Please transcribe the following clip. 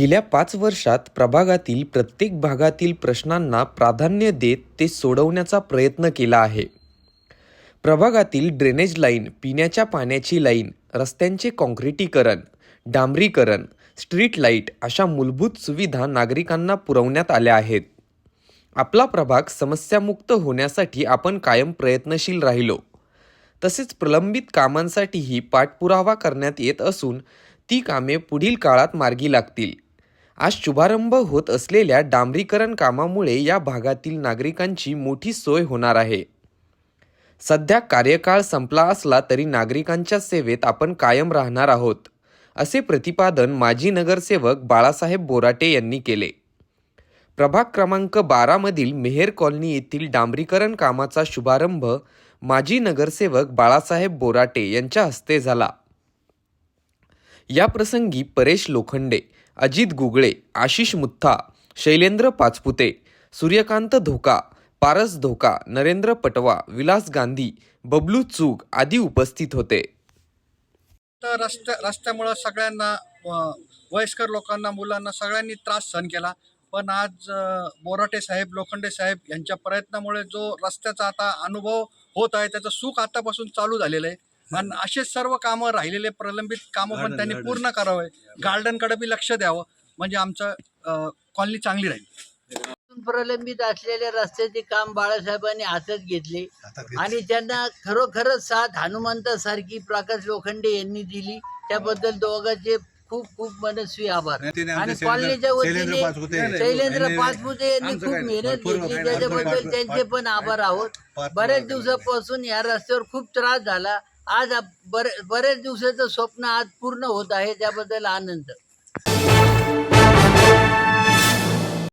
गेल्या पाच वर्षात प्रभागातील प्रत्येक भागातील प्रश्नांना प्राधान्य देत ते सोडवण्याचा प्रयत्न केला आहे. प्रभागातील ड्रेनेज लाईन पिण्याच्या पाण्याची लाईन रस्त्यांचे काँक्रिटीकरण डांबरीकरण स्ट्रीट लाइट अशा मूलभूत सुविधा नागरिकांना पुरवण्यात आल्या आहेत. आपला प्रभाग समस्यामुक्त होण्यासाठी आपण कायम प्रयत्नशील राहिलो. तसेच प्रलंबित कामांसाठीही पाठपुरावा करण्यात येत असून ती कामे पुढील काळात मार्गी लागतील. आज शुभारंभ होत असलेल्या डांबरीकरण कामामुळे या भागातील नागरिकांची मोठी सोय होणार आहे. सध्या कार्यकाळ संपला असला तरी नागरिकांच्या सेवेत आपण कायम राहणार आहोत असे प्रतिपादन माजी नगरसेवक बाळासाहेब बोराटे यांनी केले. प्रभाग क्रमांक बारामधील मेहेर कॉलनी येथील डांबरीकरण कामाचा शुभारंभ माजी नगरसेवक बाळासाहेब बोराटे यांच्या हस्ते झाला. या प्रसंगी परेश लोखंडे अजित गुगळे आशिष मुत्था शैलेंद्र पाचपुते सूर्यकांत धोका पारस धोका नरेंद्र पटवा विलास गांधी बबलू चूग आदी उपस्थित होते. तर रस्त्या रस्त्यामुळं सगळ्यांना वयस्कर लोकांना मुलांना सगळ्यांनी त्रास सहन केला. पण आज बोराटे साहेब लोखंडे साहेब यांच्या प्रयत्नामुळे जो रस्त्याचा आता अनुभव होत आहे त्याचं सुख आतापासून चालू झालेलं आहे. आणि असेच सर्व कामं राहिलेले प्रलंबित कामं पण त्यांनी पूर्ण करावे. गार्डनकडे बी लक्ष द्यावं. म्हणजे आमचं कॉलनी चांगली राहील. प्रलंबित असलेल्या रस्त्याचे काम बाळासाहेबांनी हातात घेतले. आणि त्यांना खरोखरच साथ हनुमंतासारखी प्रकाश लोखंडे यांनी दिली. त्याबद्दल दोघांचे खूप खूप मनस्वी आभार. आणि कॉलनीच्या वतीने शैलेंद्र पाचपुते यांनी खूप मेहनत घेतली. त्याच्याबद्दल त्यांचे पण आभार आहोत. बऱ्याच दिवसापासून या रस्त्यावर खूप त्रास झाला. आज बरे- बऱ्याच दिवसाचं स्वप्न आज पूर्ण होत आहे त्याबद्दल आनंद.